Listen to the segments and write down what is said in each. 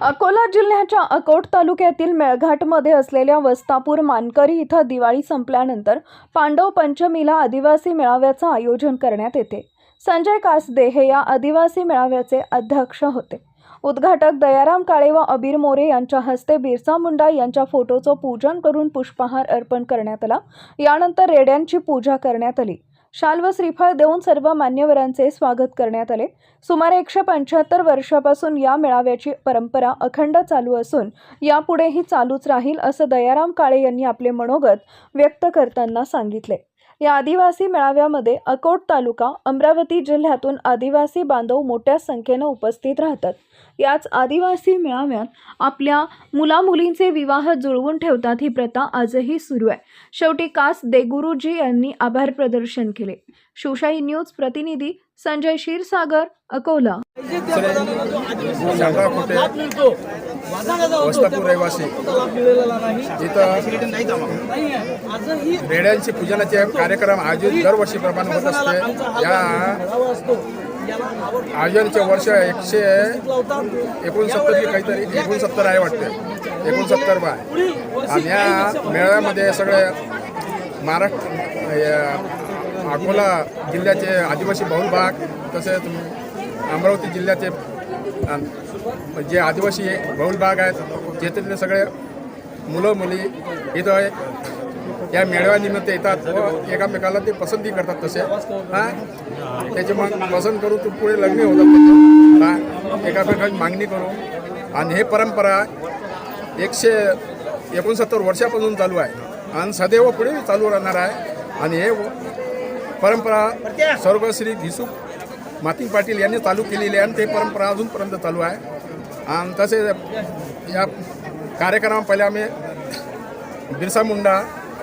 अकोला जिल्ह्याच्या अकोट तालुक्यातील मेळघाटमध्ये असलेल्या वस्तापूर मानकरी इथं दिवाळी संपल्यानंतर पांडव पंचमीला आदिवासी मेळाव्याचं आयोजन करण्यात येते. संजय कासदे हे या आदिवासी मेळाव्याचे अध्यक्ष होते. उद्घाटक दयाराम काळे व अबीर मोरे यांच्या हस्ते बिरसा मुंडा यांच्या फोटोचं पूजन करून पुष्पहार अर्पण करण्यात आला. यानंतर रेड्यांची पूजा करण्यात आली. शाल व श्रीफळ देऊन सर्व मान्यवरांचे स्वागत करण्यात आले. सुमारे एकशे पंच्याहत्तर वर्षापासून या मेळाव्याची परंपरा अखंड चालू असून यापुढेही चालूच राहील असं दयाराम काळे यांनी आपले मनोगत व्यक्त करताना सांगितले. या आदिवासी मेळाव्यामध्ये अकोट तालुका अमरावती जिल्ह्यातून आदिवासी बांधव मोठ्या संख्येनं उपस्थित राहतात. याच आदिवासी मेळाव्यात आपल्या मुलामुलींचे विवाह जुळवून ठेवतात ही प्रथा आजही सुरू आहे. शेवटी कास देगुरुजी यांनी आभार प्रदर्शन केले. शिवशाही न्यूज प्रतिनिधी संजय क्षीरसागर अकोला. वस्तापूर रहिवासी. इथं रेड्यांचे पूजनाचे कार्यक्रम आयोजित दरवर्षीप्रमाणे होत असते. या आयोजनचे वर्ष एकशे एकोणसत्तर की काहीतरी एकोणसत्तर आहे वाटते. एकोणसत्तर बाय. आणि या मेळाव्यामध्ये सगळे महाराष्ट्र या अकोला जिल्ह्याचे आदिवासी बहुल भाग तसेच अमरावती जिल्ह्याचे जे आदिवासी बहुल भाग आहेत तिथले सगळे मुलं मुली इथं या मेळाव्यानिमित्त येतात व एकामेकाला ते पसंती करतात तसे. हां? त्याचे मग पसंत करून ते पुढे लग्न होतात हां? एकामेकाची मागणी करू. आणि हे परंपरा एकशे एकोणसत्तर वर्षापासून चालू आहे. आणि सदैव पुढे चालू राहणार आहे. आणि हे परंपरा स्वर्गश्री भिसू माती पाटील यांनी चालू केलेली आहे आणि ते परंपरा अजूनपर्यंत चालू आहे. आणि तसेच या कार्यक्रमा पहिले आम्ही बिरसा मुंडा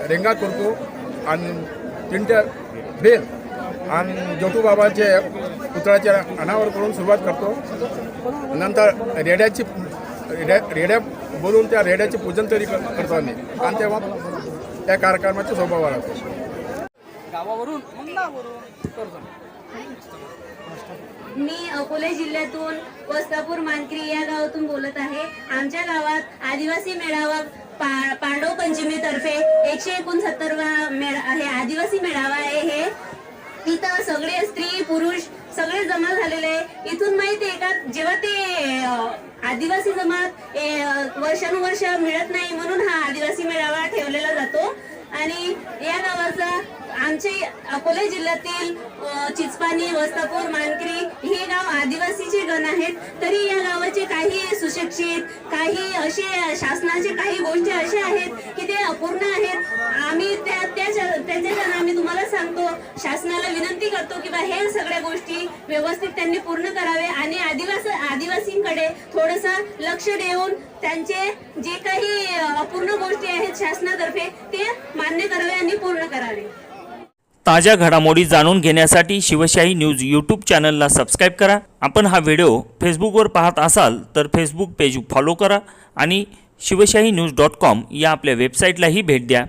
रेंगा करतो आणि तिंट्या बेल आणि जोटूबाबाचे पुतळ्याचे अनावर करून सुरुवात करतो. नंतर रेड्याची रेड्या रेड्या बोलून त्या रेड्याचे पूजन तरी कर- करतो आम्ही. आणि तेव्हा त्या कार्यक्रमाचे स्वभाव राहतो गावावरून मंगळावरून करतो. मी अकोले जिल्ह्यातून वस्तापूर मानकरी या गावातून बोलत आहे. आमच्या गावात आदिवासी मेळावा पा पांडव पंचमी तर्फे एकशे एकोणसत्तरवा मेळा हे आदिवासी मेळावा आहे हे. इथं सगळे स्त्री पुरुष सगळे जमा झालेले आहे. इथून माहिती आहे का? जेव्हा ते आदिवासी जमात वर्षानुवर्ष मिळत नाही म्हणून हा आदिवासी मेळावा ठेवलेला जातो. आणि या गावाचा आमचे अकोले जिल्ह्यातील चिचपानी वस्तापूर मानकरी हे गाव आदिवासीचे गण आहेत. तरी या गावाचे काही सुशिक्षित काही असे शासनाचे काही गोष्टी असे आहेत की ते अपूर्ण आहेत. आम्ही त्या त्याच्या आम्ही तुम्हाला सांगतो शासनाला करतो किंवा हे सगळ्या गोष्टी व्यवस्थित त्यांनी पूर्ण करावे आणि आदिवास आदिवासींकडे थोडस लक्ष देऊन त्यांचे जे काही अपूर्ण गोष्टी आहेत शासनातर्फे ते मान्य करावे आणि पूर्ण करावे. ताज्या घडामोडी जाणून घेण्यासाठी शिवशाही न्यूज यूट्यूब चॅनलला सबस्क्राईब करा. आपण हा व्हिडिओ फेसबुकवर पाहत असाल तर फेसबुक पेज फॉलो करा आणि शिवशाही न्यूज डॉट कॉम या आपल्या वेबसाईटलाही भेट द्या.